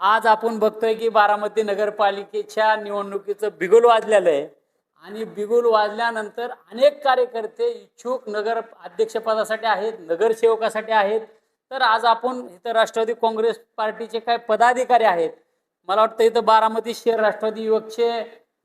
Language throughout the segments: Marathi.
आज आपण बघतोय की बारामती नगरपालिकेच्या निवडणुकीचं बिगुल वाजलेलं आहे. आणि बिगुल वाजल्यानंतर अनेक कार्यकर्ते इच्छुक नगर अध्यक्षपदासाठी आहेत नगरसेवकासाठी आहेत. तर आज आपण इथं राष्ट्रवादी काँग्रेस पार्टीचे काय पदाधिकारी आहेत. मला वाटतं इथं बारामती शहर राष्ट्रवादी युवकचे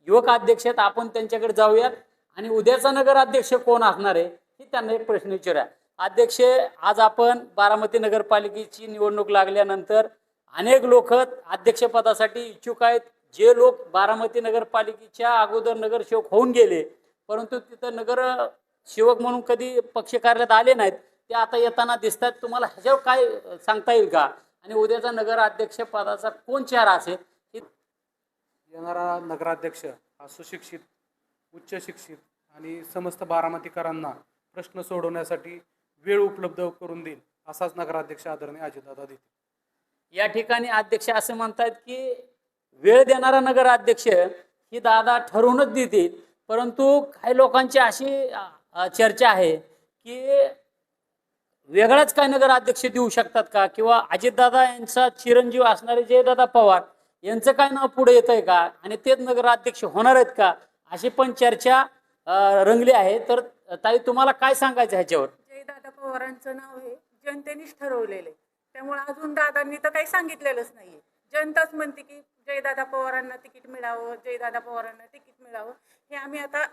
युवक अध्यक्ष आहेत. आपण त्यांच्याकडे जाऊयात. आणि उद्याचा नगर अध्यक्ष कोण असणार आहे हे त्यांना एक प्रश्न विचारूया. अध्यक्ष आज आपण बारामती नगरपालिकेची निवडणूक लागल्यानंतर अनेक लोक अध्यक्षपदासाठी इच्छुक आहेत. जे लोक बारामती नगरपालिकेच्या अगोदर नगरसेवक होऊन गेले परंतु तिथं नगर सेवक म्हणून कधी पक्ष कार्यालयात आले नाहीत ते आता येताना दिसतात तुम्हाला ह्याच्यावर काय सांगता येईल का? आणि उद्याचा नगराध्यक्ष पदाचा कोण चेहरा असेल? येणारा नगराध्यक्ष हा सुशिक्षित उच्च शिक्षित आणि समस्त बारामतीकरांना प्रश्न सोडवण्यासाठी वेळ उपलब्ध करून देईल असाच नगराध्यक्ष आदरणीय अजितदादा देतील. या ठिकाणी अध्यक्ष असं म्हणतात की वेळ देणारा नगराध्यक्ष ही दादा ठरवूनच देतील. परंतु काही लोकांची अशी चर्चा आहे की वेगळाच काय नगराध्यक्ष देऊ शकतात का? किंवा अजितदादा यांचा चिरंजीव असणारे जयदादा पवार यांचं काय नाव पुढे येत आहे का? आणि तेच नगराध्यक्ष होणार आहेत का? अशी पण चर्चा रंगली आहे. तर ताई तुम्हाला काय सांगायचं ह्याच्यावर? जयदादा पवारांचं नाव हे जनतेनेच ठरवलेलं आहे. त्यामुळे अजून दादांनी तर काही सांगितलेलंच नाहीये. जनताच म्हणते की जयदादा पवारांना तिकीट मिळावं जयदादा पवारांना तिकीट मिळावं. हे आम्ही आता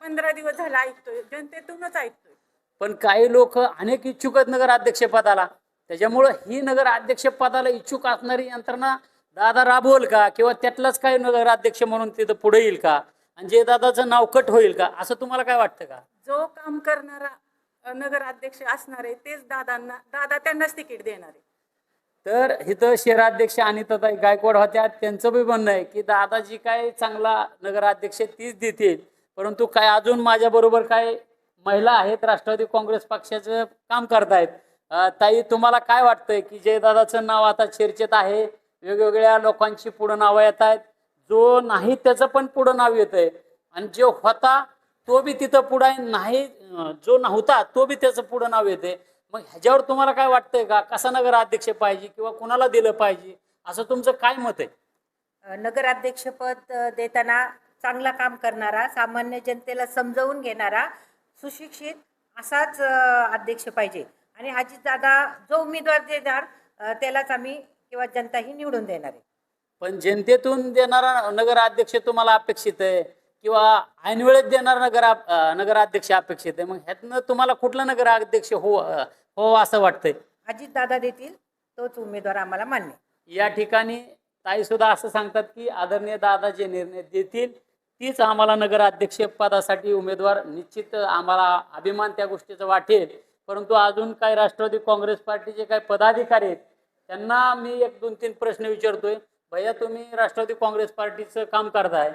पंधरा दिवस झाला ऐकतोय जनतेतूनच ऐकतोय. पण काही लोक अनेक इच्छुक आहेत नगर अध्यक्षपदाला त्याच्यामुळं ही नगर अध्यक्षपदाला इच्छुक असणारी यंत्रणा दादा राबवल का? किंवा त्यातलाच काही नगराध्यक्ष म्हणून तिथं पुढे येईल का? आणि जे दादाचं नाव कट होईल का? असं तुम्हाला काय वाटतं का? जो काम करणारा नगराध्यक्ष असणार आहे तेच दादांना दादा त्यांनाच तिकीट देणार आहे. तर इथं शहराध्यक्ष अनिताताई गायकवाड होत्या. त्यांचं बी म्हणणं आहे की दादा जी काय चांगला नगराध्यक्ष तीच देतील. परंतु काय अजून माझ्याबरोबर काय महिला आहेत राष्ट्रवादी काँग्रेस पक्षाचं काम करतायत. ताई तुम्हाला काय वाटतंय की जयदादाचं नाव आता चर्चेत आहे? वेगवेगळ्या लोकांची पुढं नावं येत आहेत जो नाही त्याचं पण पुढं नाव येत आहे आणि जो होता तो बी तिथं पुढं नाही जो नव्हता तो बी त्याचं पुढं नाव येते. मग ह्याच्यावर तुम्हाला काय वाटतंय का? कसा नगराध्यक्ष पाहिजे किंवा कुणाला दिलं पाहिजे? असं तुमचं काय मत आहे? नगराध्यक्षपद देताना चांगला काम करणारा सामान्य जनतेला समजावून घेणारा सुशिक्षित असाच अध्यक्ष पाहिजे. आणि अजितदादा जो उमेदवार देणार त्यालाच आम्ही किंवा जनता ही निवडून देणार आहे. पण जनतेतून देणारा नगराध्यक्ष तुम्हाला अपेक्षित आहे? किंवा ऐन वेळेत देणारा नगर नगराध्यक्ष अपेक्षित आहे. मग ह्यातनं तुम्हाला कुठला नगराध्यक्ष हो हो असं वाटतंय? अजितदादा देतील तोच उमेदवार आम्हाला मान्य. या ठिकाणी ताई सुद्धा असं सांगतात की आदरणीय दादा जे निर्णय देतील तीच आम्हाला नगराध्यक्ष पदासाठी उमेदवार निश्चित आम्हाला अभिमान त्या गोष्टीचा वाटेल. परंतु अजून काही राष्ट्रवादी काँग्रेस पार्टीचे काही पदाधिकारी आहेत त्यांना मी एक दोन तीन प्रश्न विचारतोय. भैया तुम्ही राष्ट्रवादी काँग्रेस पार्टीचं काम करताय.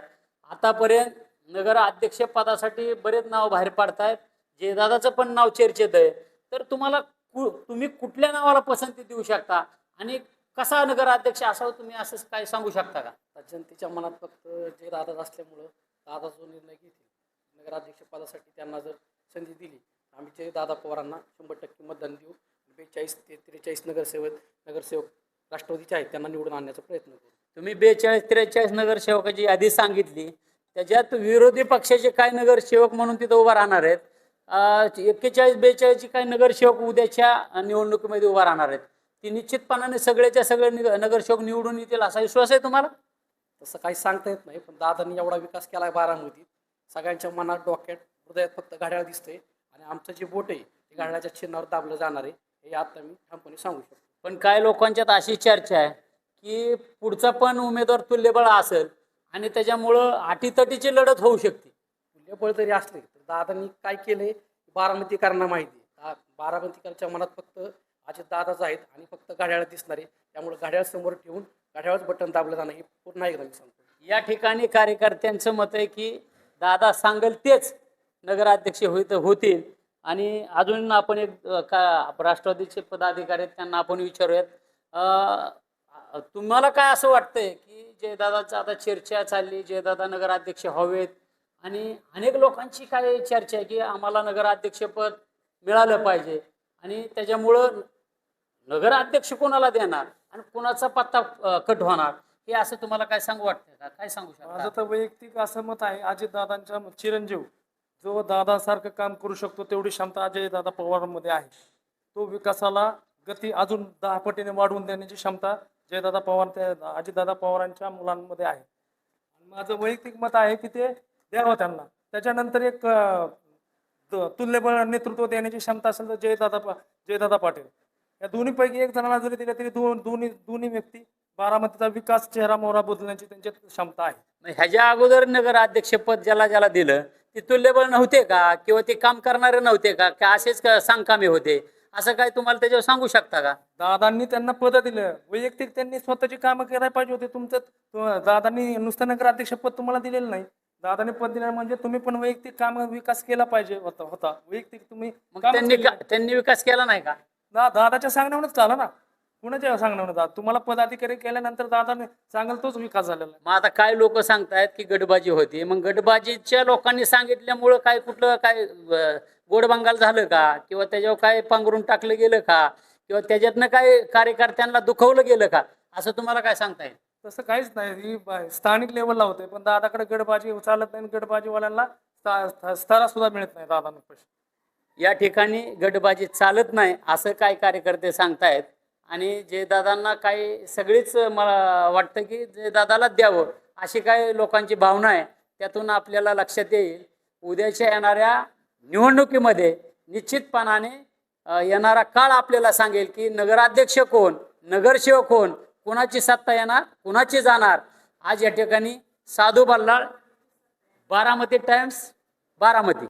आतापर्यंत नगर अध्यक्ष पदासाठी बरेच नाव बाहेर पाडतायत. जयदादाचं पण नाव चर्चेत आहे. तर तुम्हाला कु तुम्ही कुठल्या नावाला पसंती देऊ शकता? आणि कसा नगराध्यक्ष असावं तुम्ही असं काय सांगू शकता का? जनतेच्या मनात फक्त जे दादा असल्यामुळं दादा जो निर्णय घेतील नगराध्यक्ष पदासाठी त्यांना जर संधी दिली आम्ही जे दादा पवारांना शंभर टक्के मतदान देऊ. बेचाळीस ते त्रेचाळीस नगरसेवक नगरसेवक राष्ट्रवादीचे आहेत त्यांना निवडून आणण्याचा प्रयत्न करू. तुम्ही बेचाळीस त्रेचाळीस नगरसेवकाची यादी सांगितली. त्याच्यात विरोधी पक्षाचे काय नगरसेवक म्हणून तिथं उभा राहणार आहेत. एक्केचाळीस बेचाळीसची काही नगरसेवक उद्याच्या निवडणुकीमध्ये उभा राहणार आहेत. ती निश्चितपणाने सगळ्याच्या सगळे निग- नगरसेवक निवडून येतील असा विश्वास आहे तुम्हाला? तसं काही सांगता येत नाही पण दादांनी एवढा विकास केला आहे बारामतीत. सगळ्यांच्या मनात डोक्यात हृदयात फक्त घड्याळ दिसतंय. आणि आमचं जे बोट आहे ते घड्याळाच्या चिन्हावर दाबलं जाणार आहे. हे आता मी ठामपणे सांगू शकतो. पण काय लोकांच्यात अशी चर्चा आहे की पुढचा पण उमेदवार तुल्यबळ असेल आणि त्याच्यामुळं अटीतटीची लढत होऊ शकते. लेबळ जरी असले तर दादांनी काय केलंय बारामतीकरांना माहिती आहे. दा- बारामतीकरांच्या मनात फक्त अजित दादाच आहेत आणि फक्त घड्याळ दिसणारे त्यामुळे घड्याळ समोर ठेवून घड्याळच बटन दाबलं जाणं हे पूर्ण एकदा मी सांगतो. या ठिकाणी कार्यकर्त्यांचं मत आहे की दादा सांगेल तेच नगराध्यक्ष होईत होतील. आणि अजून आपण एक का राष्ट्रवादीचे पदाधिकारी आहेत त्यांना आपण विचारूयात. तुम्हाला काय असं वाटतंय की जयदादाचं आता चर्चा चालली जयदादा नगराध्यक्ष हवेत आणि अनेक लोकांची काय चर्चा आहे की आम्हाला नगराध्यक्षपद मिळालं पाहिजे आणि त्याच्यामुळं नगराध्यक्ष कोणाला देणार आणि कुणाचा पत्ता कट होणार हे असं तुम्हाला काय सांगू वाटतं का? काय सांगू माझं तर वैयक्तिक असं मत आहे अजितदादांच्या चिरंजीव जो दादासारखं काम करू शकतो तेवढी क्षमता अजय दादा पवारांमध्ये आहे. तो विकासाला गती अजून दहा पटीने वाढवून देण्याची क्षमता जयदादा पवार त्या अजितदादा पवारांच्या मुलांमध्ये आहे. माझं वैयक्तिक मत आहे की ते द्यावं त्यांना. त्याच्यानंतर एक तुल्यबळ नेतृत्व देण्याची क्षमता असेल तर जयदादा जयदादा पाटील. या दोन्हीपैकी एक जणांना जरी दिलं तरी दोन दोन्ही दोन्ही व्यक्ती बारामतीचा विकास चेहरा मोहरा बदलण्याची त्यांच्यात क्षमता आहे. ह्याच्या अगोदर नगराध्यक्षपद ज्याला ज्याला दिलं ते तुल्यबळ नव्हते का? किंवा ते काम करणारे नव्हते का? असेच सांगकामे होते? असं काय तुम्हाला त्याच्यावर सांगू शकता का? दादांनी त्यांना पद दिलं. वैयक्तिक त्यांनी स्वतःची कामं करायला पाहिजे होते. तुमचं तु- दादांनी नुसतं नगराध्यक्ष पद तुम्हाला दिलेलं नाही. दादाने पद दिलं म्हणजे तुम्ही पण वैयक्तिक काम विकास केला पाहिजे होता होता. वैयक्तिक तुम्ही मग कामच त्यांनी केले. का- त्यांनी विकास केला नाही का? ना दादाच्या सांगण्यावरच झाला ना. कुणाच्या सांगण्यावर दादा तुम्हाला पदाधिकारी केल्यानंतर दादाने सांगेल तोच विकास झालेला आहे. मग आता काय लोक सांगतायत की गटबाजी होती? मग गटबाजीच्या लोकांनी सांगितल्यामुळं काय कुठलं काय अं, गोडबंगाल झालं का? किंवा त्याच्यावर काय पांघरून टाकलं गेलं का? किंवा त्याच्यातनं काय कार्यकर्त्यांना दुखवलं गेलं का? असं तुम्हाला काय सांगता येईल? तसं काहीच नाही. ही स्थानिक लेवलला होते पण दादाकडे गडबाजी चालत नाही गडबाजीवाल्यांना स्तरा सुद्धा मिळत नाही दादांना पैसे. या ठिकाणी गटबाजी चालत नाही असं काय कार्यकर्ते सांगतायत? आणि जे दादांना काही सगळीच मला वाटतं की जे दादाला द्यावं अशी काय लोकांची भावना आहे त्यातून आपल्याला लक्षात येईल. उद्याच्या येणाऱ्या निवडणुकीमध्ये निश्चितपणाने येणारा काळ आपल्याला सांगेल की नगराध्यक्ष कोण नगरसेवक कोण कुणाची सत्ता येणार कुणाची जाणार? आज या ठिकाणी साधू बल्लाळ बारामती टाइम्स बारामती.